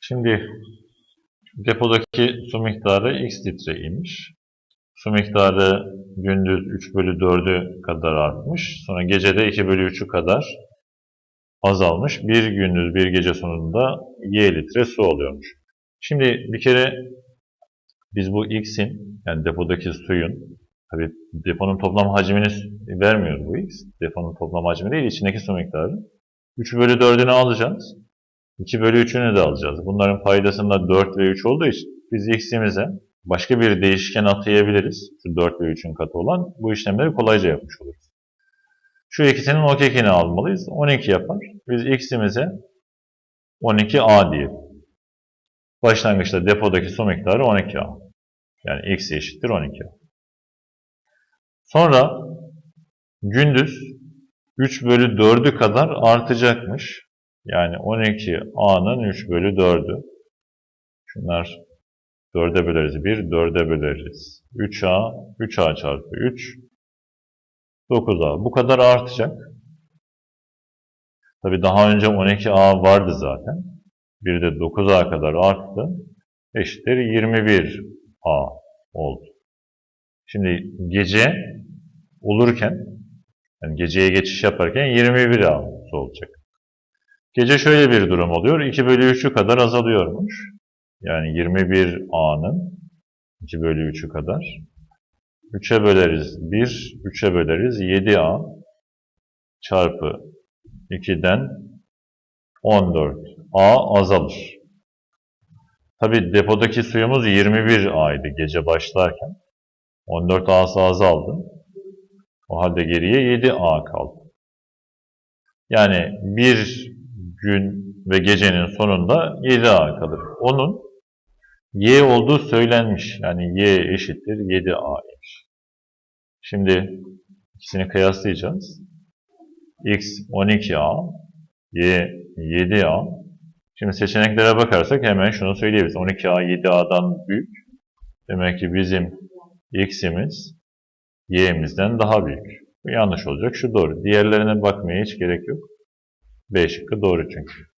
Şimdi depodaki su miktarı x litreymiş. Su miktarı gündüz 3 bölü 4'ü kadar artmış. Sonra gecede 2 bölü 3'ü kadar azalmış. Bir gündüz bir gece sonunda y litre su oluyormuş. Şimdi bir kere biz bu x'in yani depodaki suyun tabi deponun toplam hacmini vermiyor bu x. Deponun toplam hacmi değil içindeki su miktarı. 3 bölü 4'ünü alacağız. 2 bölü 3'ünü de alacağız. Bunların paydasında 4 ve 3 olduğu için biz x'imize başka bir değişken atayabiliriz. Şu 4 ve 3'ün katı olan bu işlemleri kolayca yapmış oluruz. Şu ikisinin o kekini almalıyız. 12 yapar. Biz x'imize 12a diyelim. Başlangıçta depodaki su miktarı 12a. Yani x eşittir 12a. Sonra gündüz 3 bölü 4'ü kadar artacakmış. Yani 12a'nın 3 bölü 4'ü. Şunlar 4'e böleriz 1, 4'e böleriz. 3a, 3a çarpı 3, 9a. Bu kadar artacak. Tabi daha önce 12a vardı zaten. Bir de 9a kadar arttı. Eşittir 21a oldu. Şimdi gece olurken, yani geceye geçiş yaparken 21a olacak. Gece şöyle bir durum oluyor. 2 bölü 3'ü kadar azalıyormuş. Yani 21a'nın 2 bölü 3'ü kadar. 3'e böleriz 1, 3'e böleriz 7a çarpı 2'den 14a azalır. Tabi depodaki suyumuz 21 idi gece başlarken. 14 a'sı azaldı. O halde geriye 7 a kaldı. Yani bir gün ve gecenin sonunda 7 a kalır. Onun y olduğu söylenmiş. Yani y eşittir 7 a'ymış. Şimdi ikisini kıyaslayacağız. x 12a, y 7a. Şimdi seçeneklere bakarsak hemen şunu söyleyebiliriz. 12a 7a'dan büyük. Demek ki bizim x'imiz y'imizden daha büyük. Bu yanlış olacak. Şu doğru. Diğerlerine bakmaya hiç gerek yok. B şıkkı doğru çünkü.